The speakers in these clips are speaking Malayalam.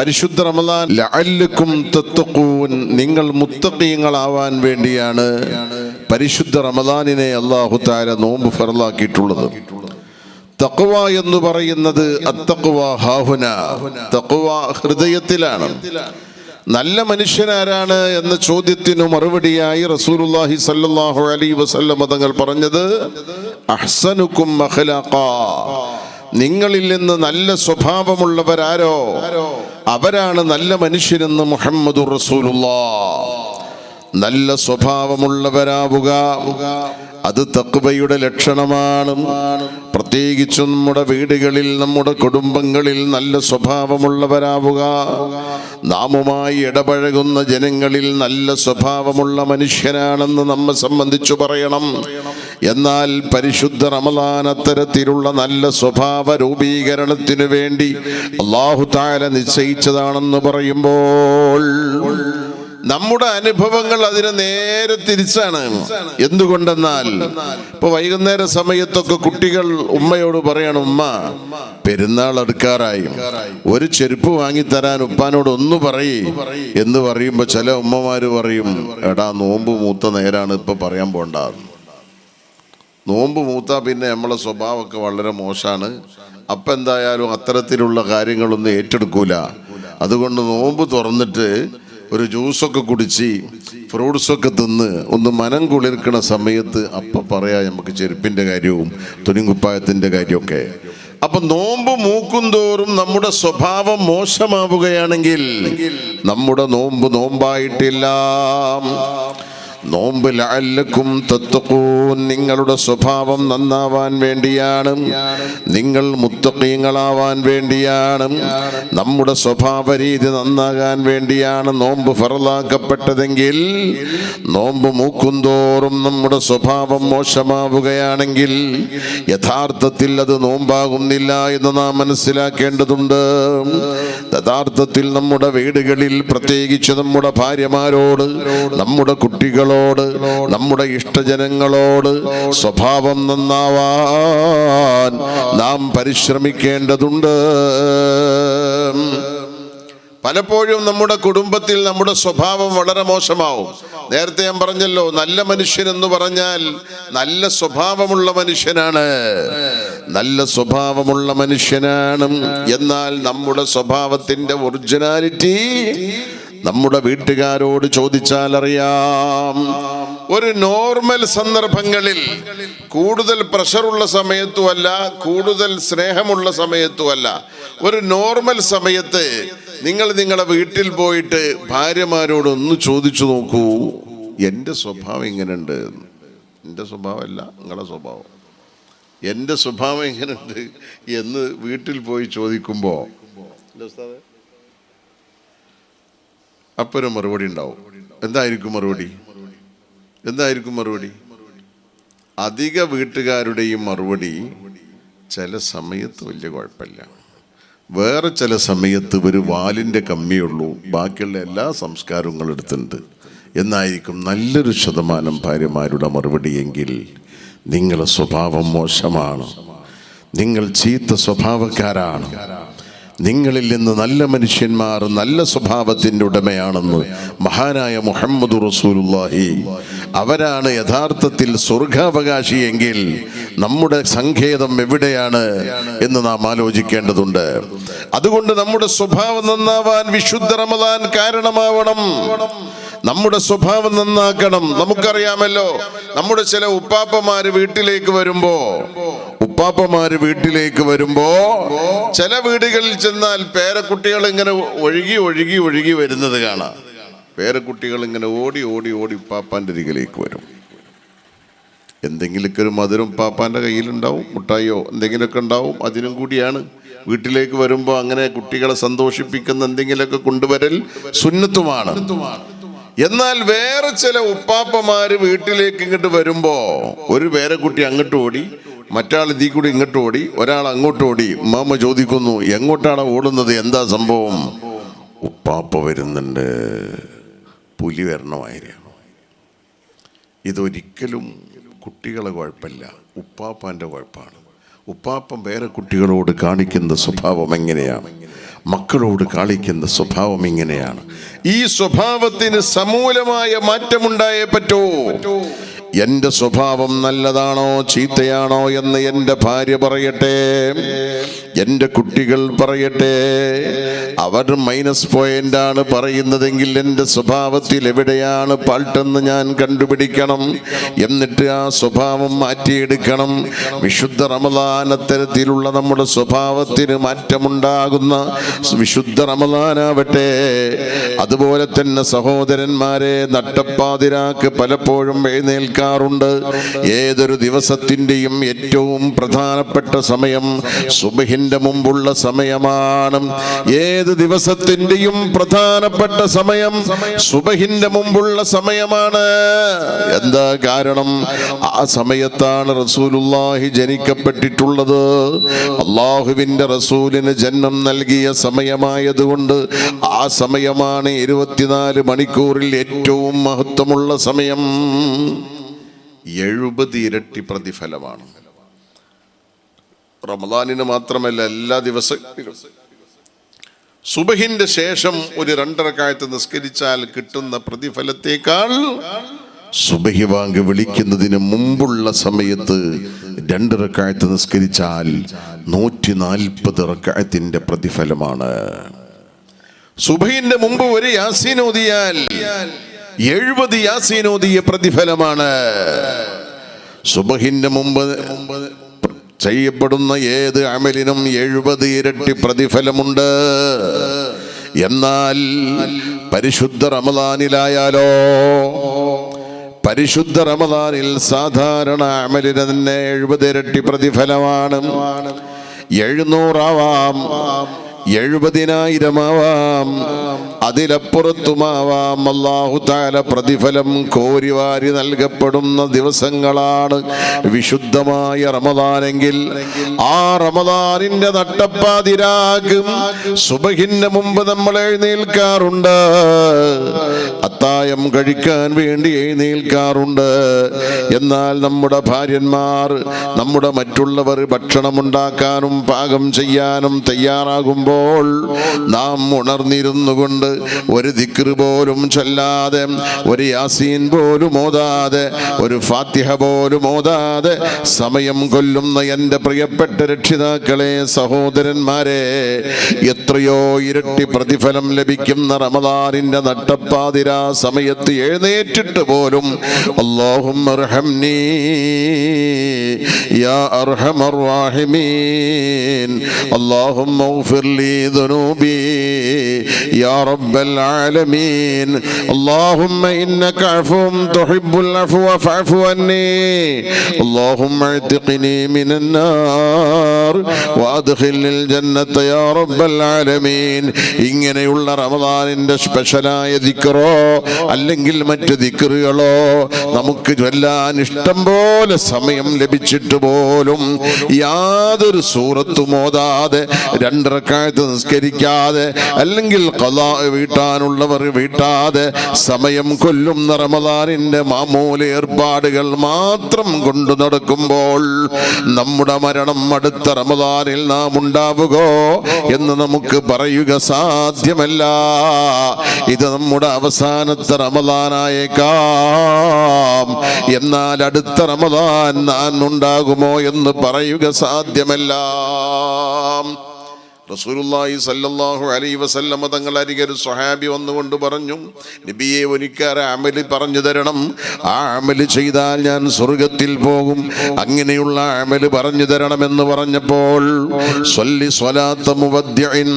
പരിശുദ്ധ റമദാൻ ലഅല്ലക്കും നിങ്ങൾ മുത്തക്കീങ്ങളാവാൻ വേണ്ടിയാണ് പരിശുദ്ധ റമദാനിനെ അള്ളാഹു താര നോമ്പ് ഫറലാക്കിയിട്ടുള്ളത് തക്കുവ എന്ന് പറയുന്നത് അത്തഖ്വ ഹാഹുന തഖ്വ ഹൃദയത്തിലാണ്. നല്ല മനുഷ്യനാരാണ് എന്ന ചോദ്യത്തിനു മറുപടിയായി റസൂലുല്ലാഹി സല്ലാഹു അലൈഹി വസല്ലം മതങ്ങൾ പറഞ്ഞത് അഹ്സനുക്കും നിങ്ങളിൽ നിന്ന് നല്ല സ്വഭാവമുള്ളവരാരോ? അവരാണ് നല്ല മനുഷ്യരെന്ന് മുഹമ്മദുർ റസൂലുള്ളാഹ് നല്ല സ്വഭാവമുള്ളവരാവുക. അത് തക്കുവയുടെ ലക്ഷണമാണ്. പ്രത്യേകിച്ചും നമ്മുടെ വീടുകളിൽ നമ്മുടെ കുടുംബങ്ങളിൽ നല്ല സ്വഭാവമുള്ളവരാവുക. നാമുമായി ഇടപഴകുന്ന ജനങ്ങളിൽ നല്ല സ്വഭാവമുള്ള മനുഷ്യനാണെന്ന് നമ്മെ സംബന്ധിച്ചു പറയണം. എന്നാൽ പരിശുദ്ധ റമദാൻ അത്തരത്തിലുള്ള നല്ല സ്വഭാവ രൂപീകരണത്തിനു വേണ്ടി അള്ളാഹു താല നിശ്ചയിച്ചതാണെന്ന് പറയുമ്പോൾ നമ്മുടെ അനുഭവങ്ങൾ അതിന് നേരെ തിരിച്ചാണ്. എന്തുകൊണ്ടെന്നാൽ ഇപ്പൊ വൈകുന്നേര സമയത്തൊക്കെ കുട്ടികൾ ഉമ്മയോട് പറയണം ഉമ്മ പെരുന്നാൾ അടുക്കാറായി. ഒരു ചെരുപ്പ് വാങ്ങി തരാൻ ഉപ്പാനോട് ഒന്ന് പറയേ എന്ന് പറയുമ്പോ ചില ഉമ്മമാര് പറയും എടാ നോമ്പ് മൂത്ത നേരാണ് ഇപ്പൊ പറയാൻ പോണ്ട. നോമ്പ് മൂത്ത പിന്നെ നമ്മളെ സ്വഭാവമൊക്കെ വളരെ മോശമാണ് അപ്പം എന്തായാലും അത്തരത്തിലുള്ള കാര്യങ്ങളൊന്നും ഏറ്റെടുക്കൂല. അതുകൊണ്ട് നോമ്പ് തുറന്നിട്ട് ഒരു ജ്യൂസൊക്കെ കുടിച്ച് ഫ്രൂട്ട്സൊക്കെ തിന്ന് ഒന്ന് മനം കുളിർക്കണ സമയത്ത് അപ്പം പറയാം നമുക്ക് ചെരുപ്പിന്റെ കാര്യവും തുണിങ്കുപ്പായത്തിന്റെ കാര്യമൊക്കെ. അപ്പം നോമ്പ് മൂക്കും തോറും നമ്മുടെ സ്വഭാവം മോശമാവുകയാണെങ്കിൽ നമ്മുടെ നോമ്പ് നോമ്പായിട്ടില്ല. നോമ്പ് ലഅല്ലക്കും തത്തഖൂൻ നിങ്ങളുടെ സ്വഭാവം നന്നാവാൻ വേണ്ടിയാണ്. നിങ്ങൾ മുത്തക്കീങ്ങളാവാൻ വേണ്ടിയാണ്. നമ്മുടെ സ്വഭാവ രീതി നന്നാകാൻ വേണ്ടിയാണ് നോമ്പ് ഫറലാക്കപ്പെട്ടതെങ്കിൽ നോമ്പ് മൂക്കുന്തോറും നമ്മുടെ സ്വഭാവം മോശമാവുകയാണെങ്കിൽ യഥാർത്ഥത്തിൽ അത് നോമ്പാകുന്നില്ല എന്ന് നാം മനസ്സിലാക്കേണ്ടതുണ്ട്. യഥാർത്ഥത്തിൽ നമ്മുടെ വീടുകളിൽ പ്രത്യേകിച്ച് നമ്മുടെ ഭാര്യമാരോട് നമ്മുടെ കുട്ടികളോട് നമ്മുടെ ഇഷ്ടജനങ്ങളോട് സ്വഭാവം നന്നാവാൻ നാം പരിശ്രമിക്കേണ്ടതുണ്ട്. പലപ്പോഴും നമ്മുടെ കുടുംബത്തിൽ നമ്മുടെ സ്വഭാവം വളരെ മോശമാവും. നേരത്തെ ഞാൻ പറഞ്ഞല്ലോ നല്ല മനുഷ്യൻ എന്ന് പറഞ്ഞാൽ നല്ല സ്വഭാവമുള്ള മനുഷ്യനാണ്. നല്ല സ്വഭാവമുള്ള മനുഷ്യനാണ്. എന്നാൽ നമ്മുടെ സ്വഭാവത്തിന്റെ ഒറിജിനാലിറ്റി നമ്മുടെ വീട്ടുകാരോട് ചോദിച്ചാൽ അറിയാം ഒരു നോർമൽ സന്ദർഭങ്ങളിൽ കൂടുതൽ പ്രഷറുള്ള സമയത്തുമല്ല കൂടുതൽ സ്നേഹമുള്ള സമയത്തുമല്ല. ഒരു നോർമൽ സമയത്ത് നിങ്ങൾ നിങ്ങളുടെ വീട്ടിൽ പോയിട്ട് ഭാര്യമാരോടൊന്ന് ചോദിച്ചു നോക്കൂ. എന്റെ സ്വഭാവം ഇങ്ങനെയുണ്ട് എന്റെ സ്വഭാവമല്ല നിങ്ങളുടെ സ്വഭാവം. എന്റെ സ്വഭാവം എങ്ങനെയുണ്ട് എന്ന് വീട്ടിൽ പോയി ചോദിക്കുമ്പോൾ അപ്പോൾ മറുപടി ഉണ്ടാവും. എന്തായിരിക്കും മറുപടി? എന്തായിരിക്കും മറുപടി? അധിക വീട്ടുകാരുടെയും മറുപടി ചില സമയത്ത് വലിയ കുഴപ്പമില്ല. വേറെ ചില സമയത്ത് ഒരു വാലിന്റെ കമ്മിയുള്ളൂ ബാക്കിയുള്ള എല്ലാ സംസ്കാരങ്ങളും എടുത്തിട്ടുണ്ട്. എന്നായിരിക്കും നല്ലൊരു ശതമാനം ഭാര്യമാരുടെ മറുപടിയെങ്കിൽ നിങ്ങളുടെ സ്വഭാവം മോശമാണ്. നിങ്ങൾ ചീത്ത സ്വഭാവക്കാരാണ്. നിങ്ങളിൽ നിന്ന് നല്ല മനുഷ്യന്മാർ നല്ല സ്വഭാവത്തിന്റെ ഉടമയാണെന്ന് മഹാനായ മുഹമ്മദ് റസൂലുള്ളാഹി. അവരാണ് യഥാർത്ഥത്തിൽ സ്വർഗാവകാശിയെങ്കിൽ നമ്മുടെ സങ്കേതം എവിടെയാണ് എന്ന് നാം ആലോചിക്കേണ്ടതുണ്ട്. അതുകൊണ്ട് നമ്മുടെ സ്വഭാവം നന്നാവാൻ വിശുദ്ധ റമദാൻ കാരണമാവണം. നമ്മുടെ സ്വഭാവം നന്നാക്കണം. നമുക്കറിയാമല്ലോ നമ്മുടെ ചില ഉപ്പാപ്പമാര് വീട്ടിലേക്ക് വരുമ്പോ ഉപ്പാപ്പമാര് വീട്ടിലേക്ക് വരുമ്പോ ചില വീടുകളിൽ ചെന്നാൽ പേരക്കുട്ടികൾ ഇങ്ങനെ ഒഴുകി ഒഴുകി ഒഴുകി വരുന്നത് കാണാം. പേരക്കുട്ടികൾ ഇങ്ങനെ ഓടി ഓടി ഓടി ഉപ്പാപ്പാന്റെ അരികിലേക്ക് വരും. എന്തെങ്കിലുമൊക്കെ ഒരു മധുരം ഉപ്പാപ്പാന്റെ കയ്യിലുണ്ടാവും മുട്ടായിയോ എന്തെങ്കിലുമൊക്കെ ഉണ്ടാവും അതിനും കൂടിയാണ്. വീട്ടിലേക്ക് വരുമ്പോൾ അങ്ങനെ കുട്ടികളെ സന്തോഷിപ്പിക്കുന്ന എന്തെങ്കിലുമൊക്കെ കൊണ്ടുവരൽ സുന്നത്തുമാണ്. എന്നാൽ വേറെ ചില ഉപ്പാപ്പമാര് വീട്ടിലേക്ക് ഇങ്ങോട്ട് വരുമ്പോ ഒരു പേരക്കുട്ടി അങ്ങോട്ട് ഓടി മറ്റാൾ ഇതീ കൂടി ഇങ്ങോട്ട് ഓടി ഒരാൾ അങ്ങോട്ട് ഓടി. മാമ ചോദിക്കുന്നു എങ്ങോട്ടാണ് ഓടുന്നത്? എന്താ സംഭവം? ഉപ്പാപ്പ വരുന്നുണ്ട്. പുലി വരണമായിരുന്നു ഇതൊരിക്കലും കുട്ടികളെ കുഴപ്പമില്ല. ഉപ്പാപ്പാന്റെ കുഴപ്പമാണ് ഉപ്പാപ്പൻ വേറെ കുട്ടികളോട് കാണിക്കുന്ന സ്വഭാവം എങ്ങനെയാണ്? മക്കളോട് കാണിക്കുന്ന സ്വഭാവം ഇങ്ങനെയാണ്. ഈ സ്വഭാവത്തിന് സമൂലമായ മാറ്റമുണ്ടായേ പറ്റൂ. എന്റെ സ്വഭാവം നല്ലതാണോ ചീത്തയാണോ എന്ന് എന്റെ ഭാര്യ പറയട്ടെ. എന്റെ കുട്ടികൾ പറയട്ടെ. അവർ മൈനസ് പോയിന്റ് ആണ് പറയുന്നതെങ്കിൽ എന്റെ സ്വഭാവത്തിൽ എവിടെയാണ് പാൾട്ടെന്ന് ഞാൻ കണ്ടുപിടിക്കണം. എന്നിട്ട് ആ സ്വഭാവം മാറ്റിയെടുക്കണം. വിശുദ്ധ റമദാൻ അത്തരത്തിലുള്ള നമ്മുടെ സ്വഭാവത്തിന് മാറ്റമുണ്ടാകുന്ന വിശുദ്ധ റമദാനാവട്ടെ അതുപോലെ തന്നെ സഹോദരന്മാരെ നട്ടപ്പാതിരാക്ക് പലപ്പോഴും എഴുന്നേൽക്കാറുണ്ട്. ഏതൊരു ദിവസത്തിന്റെയും ഏറ്റവും പ്രധാനപ്പെട്ട സമയം സുബഹിന്റെ മുമ്പുള്ള സമയമാണ്. ഏത് ദിവസത്തിന്റെയും പ്രധാനപ്പെട്ട സമയം സുബഹിന്റെ മുമ്പുള്ള സമയമാണ്. എന്താ കാരണം? ആ സമയത്താണ് റസൂലുള്ളാഹി ജനിക്കപ്പെട്ടിട്ടുള്ളത്. അള്ളാഹുവിന്റെ റസൂലിന് ജന്മം നൽകിയ സമയമായതുകൊണ്ട് ആ സമയമാണ് ഇരുപത്തിനാല് മണിക്കൂറിൽ ഏറ്റവും മഹത്വമുള്ള സമയം. എഴുപത് ഇരട്ടി പ്രതിഫലമാണ്. റമദാനിന് മാത്രമല്ല എല്ലാ ദിവസത്തിലും സുബഹിന്റെ ശേഷം ഒരു രണ്ടരക്കായത്ത് നിസ്കരിച്ചാൽ കിട്ടുന്ന പ്രതിഫലത്തേക്കാൾ സുബഹി വാങ്ക് വിളിക്കുന്നതിന് മുമ്പുള്ള സമയത്ത് രണ്ട് റക്കായത്ത് നിസ്കരിച്ചാൽ നൂറ്റി നാൽപ്പത് റക്കായത്തിന്റെ പ്രതിഫലമാണ്. സുബഹിന്റെ മുമ്പ് ഒരു യാസീനോദിയാൽ എഴുപത് യാസീനോദിയ പ്രതിഫലമാണ്. സുബഹിന്റെ മുമ്പ് ചെയ്യപ്പെടുന്ന ഏത് അമലിനും എഴുപത് ഇരട്ടി പ്രതിഫലമുണ്ട്. എന്നാൽ പരിശുദ്ധ റമദാനിലായാലോ പരിശുദ്ധ റമദാനിൽ സാധാരണ അമലിന് തന്നെ എഴുപത് ഇരട്ടി പ്രതിഫലമാണ്. എഴുന്നൂറാവാം എഴുപതിനായിരമാവാം അതിലപ്പുറത്തുമാവാം. അള്ളാഹു താല പ്രതിഫലം കോരിവാരി നൽകപ്പെടുന്ന ദിവസങ്ങളാണ് വിശുദ്ധമായ റമദാനെങ്കിൽ. ആ റമദാനിന്റെ നട്ടപ്പാതിരാകും സുബഹിന്റെ മുമ്പ് നമ്മൾ എഴുന്നേൽക്കാറുണ്ട്. അത്തായം കഴിക്കാൻ വേണ്ടി എഴുന്നേൽക്കാറുണ്ട്. എന്നാൽ നമ്മുടെ ഭാര്യന്മാർ നമ്മുടെ മറ്റുള്ളവർ ഭക്ഷണമുണ്ടാക്കാനും പാകം ചെയ്യാനും തയ്യാറാകുമ്പോൾ നാം ഉണർന്നിരുന്നു കൊണ്ട് ഒരു ദിക്റ് പോലും ചൊല്ലാതെ ഒരു യാസീൻ പോലും ഓതാതെ ഒരു ഫാത്തിഹ പോലും ഓതാതെ സമയം കൊല്ലുന്ന എൻ്റെ പ്രിയപ്പെട്ട രക്ഷിതാക്കളെ സഹോദരന്മാരെ എത്രയോ ഇരട്ടി പ്രതിഫലം ലഭിക്കുന്ന റമദാനിന്റെ നട്ടപ്പാതിരാ സമയത്ത് എഴുന്നേറ്റിട്ട് പോലും അള്ളാഹും يا أرحم الراحمين اللهم اغفر لي ذنوبي يا رب العالمين اللهم إنك عفو تحب العفو فاعف عني اللهم اعتقني من النار وأدخل الجنة يا رب العالمين ഇങ്ങനെയുള്ള റമദാനിന്റെ സ്പെഷ്യലായ ദിക്കറോ അല്ലെങ്കിൽ മറ്റ് ദിക്കറുകളോ നമുക്ക് ചൊല്ലാൻ ഇഷ്ടം പോലെ സമയം ലഭിച്ചിട്ട് പോലും യാതൊരു സൂറത്തും ഓതാതെ രണ്ടരക്കാലത്ത് നിസ്കരിക്കാതെ അല്ലെങ്കിൽ കലാ വീട്ടാനുള്ളവർ വീട്ടാതെ സമയം കൊല്ലും റമദാനിന്റെ മാമൂല ഏർപ്പാടുകൾ മാത്രം കൊണ്ടു നടക്കുമ്പോൾ നമ്മുടെ മരണം അടുത്ത റമദാനിൽ നാം ഉണ്ടാവുകോ എന്ന് നമുക്ക് പറയുക സാധ്യമല്ല. ഇത് നമ്മുടെ അവസാനത്തെ റമദാനായേക്കാം. എന്നാൽ അടുത്ത റമദാൻ നാൻ ഉണ്ടാകുമോ എന്ന് പറയുക സാധ്യമല്ല. റസൂലുള്ളാഹി സല്ലല്ലാഹു അലൈഹി വസല്ലമ തങ്ങൾ ഒരു സ്വഹാബി വന്നുകൊണ്ട് പറഞ്ഞു നബിയെ ഒരിക്കാരെ അമൽ പറഞ്ഞു തരണം. ആ അമൽ ചെയ്താൽ ഞാൻ സ്വർഗത്തിൽ പോകും. അങ്ങനെയുള്ള അമൽ പറഞ്ഞു തരണമെന്ന് പറഞ്ഞപ്പോൾ സ്വല്ലി സ്വലാത്ത മുവദ്ദിഇൻ.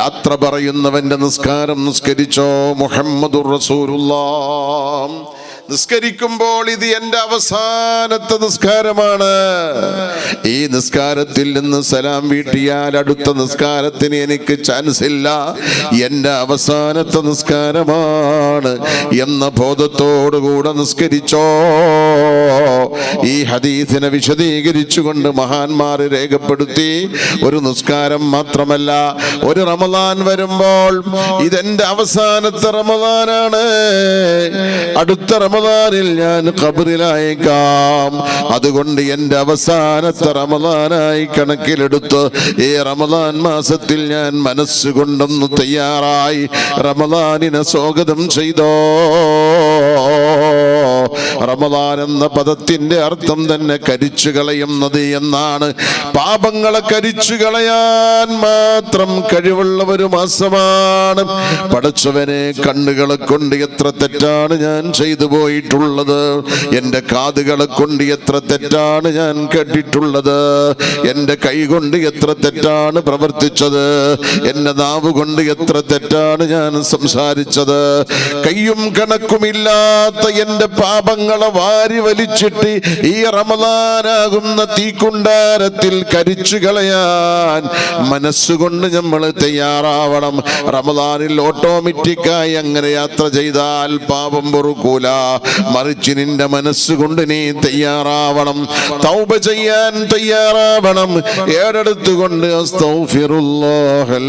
യാത്ര പറയുന്നവന്റെ നിസ്കാരം നിസ്കരിച്ചോ മുഹമ്മദുർ റസൂലുള്ളാഹ്. നിസ്കരിക്കുമ്പോൾ ഇത് എന്റെ അവസാനത്തെ നിസ്കാരമാണ്. ഈ നിസ്കാരത്തിൽ നിന്ന് സലാം വീട്ടിയാൽ അടുത്ത നിസ്കാരത്തിന് എനിക്ക് ചാൻസ് ഇല്ല. എന്റെ അവസാനത്തെ നിസ്കാരമാണ് എന്ന ബോധത്തോടുകൂടെ നിസ്കരിച്ചോ. ഈ ഹദീസിനെ വിശദീകരിച്ചുകൊണ്ട് മഹാന്മാർ രേഖപ്പെടുത്തി ഒരു നിസ്കാരം മാത്രമല്ല ഒരു റമദാൻ വരുമ്പോൾ ഇതെന്റെ അവസാനത്തെ റമദാനാണ്. അടുത്ത റമദാൻ റമദാനിൽ ഞാൻ ഖബറിലായേക്കാം. അതുകൊണ്ട് എന്റെ അവസാനത്തെ റമദാനായി കണക്കിലെടുത്ത് ഈ റമദാൻ മാസത്തിൽ ഞാൻ മനസ്സുകൊണ്ടൊന്ന് തയ്യാറായി റമദാനിനെ സ്വാഗതം ചെയ്തോ. റമദാൻ എന്ന പദത്തിന്റെ അർത്ഥം തന്നെ കരിച്ചു കളയുന്നത് എന്നാണ്. പാപങ്ങളെ കരിച്ചു കളയാൻ മാത്രം കഴിവുള്ള ഒരു മാസമാണ്. പടച്ചവനെ കണ്ണുകളെ കൊണ്ട് എത്ര തെറ്റാണ് ഞാൻ ചെയ്തു പോയിട്ടുള്ളത്. എന്റെ കാതുകളെ കൊണ്ട് എത്ര തെറ്റാണ് ഞാൻ കേട്ടിട്ടുള്ളത്. എന്റെ കൈ കൊണ്ട് എത്ര തെറ്റാണ് പ്രവർത്തിച്ചത്. എന്റെ നാവ് കൊണ്ട് എത്ര തെറ്റാണ് ഞാൻ സംസാരിച്ചത്. കയ്യും കണക്കുമില്ലാത്ത എന്റെ പാപങ്ങളെ വാരി വലിച്ചിട്ട് ഈ റമദാനാകുന്ന തീക്കുണ്ടാരത്തിൽ കരിച്ചു കളയാൻ മനസ്സുകൊണ്ട് നമ്മൾ തയ്യാറാവണം. റമദാനിൽ ഓട്ടോമാറ്റിക്കായി അങ്ങനെ യാത്ര ചെയ്താൽ പാപം പൊറുക്കൂല. മറിച്ച് നിന്റെ മനസ്സുകൊണ്ട് നീ തയ്യാറാവണം. തൗബ ചെയ്യാൻ തയ്യാറാവണം. ഏടെടുത്തുകൊണ്ട് അസ്തൗഫിറുല്ലാഹൽ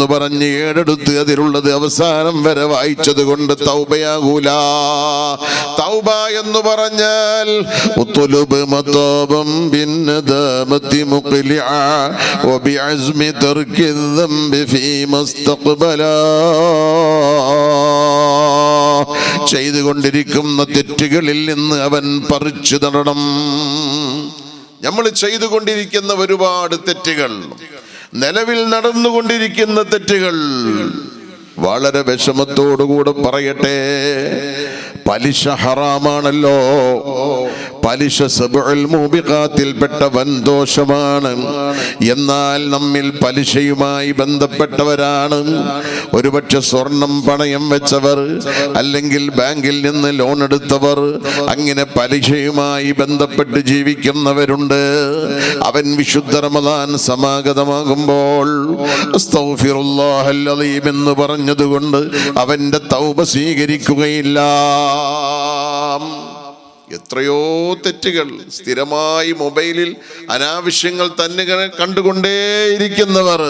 എന്ന് പറഞ്ഞ് ഏടെടുത്ത് അതിലുള്ളത് അവസാനം വരെ വായിച്ചത് കൊണ്ട് തൗബയാകൂല. തൗബ എന്ന് പറഞ്ഞാൽ ചെയ്തുകൊണ്ടിരിക്കുന്ന തെറ്റുകളിൽ നിന്ന് അവൻ പറിച്ചു നടണം നമ്മൾ ചെയ്തുകൊണ്ടിരിക്കുന്ന ഒരുപാട് തെറ്റുകൾ. നിലവിൽ നടന്നുകൊണ്ടിരിക്കുന്ന തെറ്റുകൾ. വളരെ വിഷമത്തോടുകൂടെ പറയട്ടെ. പലിശ ഹറാമാണല്ലോ. പലിശ സബുൽ മൂബിഖാത്തിൽപ്പെട്ട വൻ ദോഷമാണ്. എന്നാൽ നമ്മിൽ പലിശയുമായി ബന്ധപ്പെട്ടവരാണ്. ഒരുപക്ഷെ സ്വർണം പണയം വെച്ചവർ അല്ലെങ്കിൽ ബാങ്കിൽ നിന്ന് ലോൺ എടുത്തവർ അങ്ങനെ പലിശയുമായി ബന്ധപ്പെട്ട് ജീവിക്കുന്നവരുണ്ട്. അവൻ വിശുദ്ധ റമദാൻ സമാഗതമാകുമ്പോൾ എന്ന് പറഞ്ഞതുകൊണ്ട് അവന്റെ തൗപ സ്വീകരിക്കുകയില്ല. എത്രയോ തെറ്റുകൾ സ്ഥിരമായി മൊബൈലിൽ അനാവശ്യങ്ങൾ തന്നെ കണ്ടുകൊണ്ടേയിരിക്കുന്നവർ.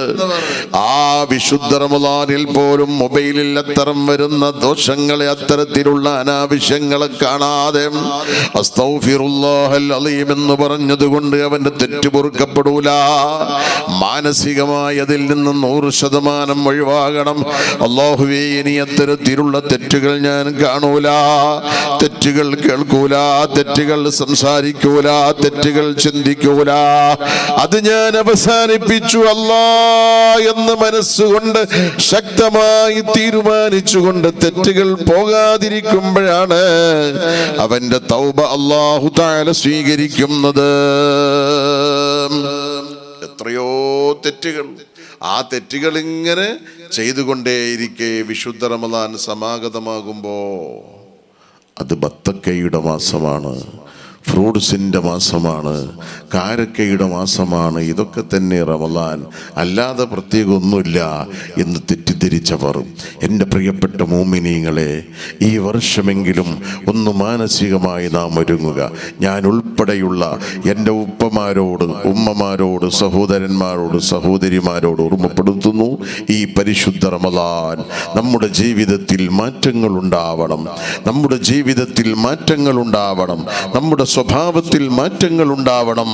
ആ വിശുദ്ധ റമദാനിൽ പോലും മൊബൈലിൽ അത്തരം വരുന്ന ദോഷങ്ങളെ അത്തരത്തിലുള്ള അനാവശ്യങ്ങളെ കാണാതെ എന്ന് പറഞ്ഞതുകൊണ്ട് അവന്റെ തെറ്റ് പൊറുക്കപ്പെടൂല. മാനസികമായി അതിൽ നിന്ന് നൂറ് ശതമാനം ഒഴിവാകണം. അള്ളാഹുവേ ഇനി അത്തരത്തിലുള്ള തെറ്റുകൾ ഞാൻ കാണൂല. തെറ്റുകൾ കേൾക്കൂല. തെറ്റുകൾ സംസാരിക്കൂല തെറ്റുകൾ ചിന്തിക്കൂല. അത് ഞാൻ അവസാനിപ്പിച്ചു അല്ല എന്ന് മനസ്സുകൊണ്ട് ശക്തമായി തീരുമാനിച്ചുകൊണ്ട് തെറ്റുകൾ പോകാതിരിക്കുമ്പോഴാണ് അവന്റെ തൗബ അള്ളാഹു താല സ്വീകരിക്കുന്നത്. എത്രയോ തെറ്റുകൾ. ആ തെറ്റുകൾ ഇങ്ങനെ ചെയ്തുകൊണ്ടേയിരിക്കെ വിശുദ്ധ റമദാൻ സമാഗതമാകുമ്പോ അത് ബത്തക്കയുടെ മാസമാണ് ഫ്രൂട്ട്സിന്റെ മാസമാണ് കാരക്കയുടെ മാസമാണ് ഇതൊക്കെ തന്നെ റമലാൻ അല്ലാതെ പ്രത്യേകം ഒന്നുമില്ല എന്ന് തെറ്റിദ്ധരിച്ചവർ. എന്റെ പ്രിയപ്പെട്ട മോമിനീങ്ങളെ ഈ വർഷമെങ്കിലും ഒന്ന് മാനസികമായി നാം ഒരുങ്ങുക. ഞാൻ ഉൾപ്പെടെയുള്ള എന്റെ ഉപ്പമാരോട് ഉമ്മമാരോട് സഹോദരന്മാരോട് സഹോദരിമാരോട് ഓർമ്മപ്പെടുത്തുന്നു ഈ പരിശുദ്ധ റമലാൻ നമ്മുടെ ജീവിതത്തിൽ മാറ്റങ്ങൾ ഉണ്ടാവണം നമ്മുടെ ജീവിതത്തിൽ മാറ്റങ്ങൾ ഉണ്ടാവണം നമ്മുടെ സ്വഭാവത്തിൽ മാറ്റങ്ങൾ ഉണ്ടാവണം